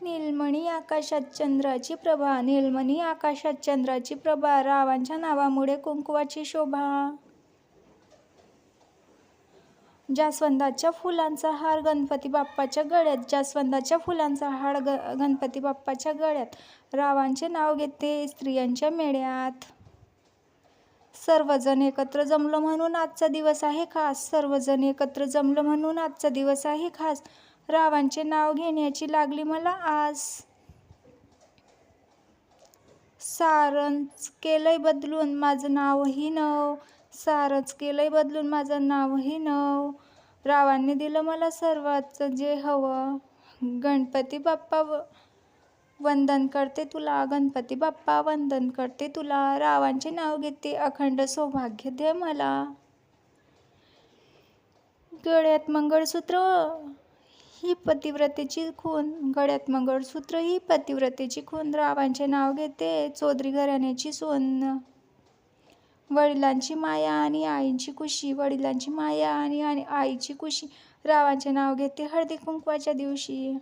नीलमणी आकाशात चंद्राची प्रभा नीलमणी आकाशात चंद्राची प्रभा रावांच्या नावामुळे कुंकवाची शोभा. जास्वंदाच्या फुलांचा हार गणपती बाप्पाच्या गळ्यात जास्वंदाच्या फुलांचा हार ग गणपती बाप्पाच्या गळ्यात रावांचे नाव घेते स्त्रियांच्या मेळ्यात. सर्वजण एकत्र जमलो म्हणून आजचा दिवस आहे खास. सर्वजण एकत्र जमलो म्हणून आजचा दिवस आहे खास. रावांचे नाव घेण्याची लागली मला आस. सारंच केलंय बदलून माझं नावही नव. सारंच केलंय बदलून माझं नावही नव. रावांनी दिलं मला सर्वाचं जे हवं. गणपती बाप्पा व वंदन करते तुला गणपती बाप्पा वंदन करते तुला. रावांचे नाव घेते अखंड सौभाग्य दे मला. गळ्यात मंगळसूत्र ही पतिव्रतेची खून गळ्यात मंगळसूत्र ही पतिव्रतेची खून रावांचे नाव घेते चौधरी घराण्याची सोन. वडिलांची माया आणि आईची कुशी वडिलांची माया आणि आणि आईची कुशी रावांचे नाव घेते हळदी कुंकवाच्या दिवशी.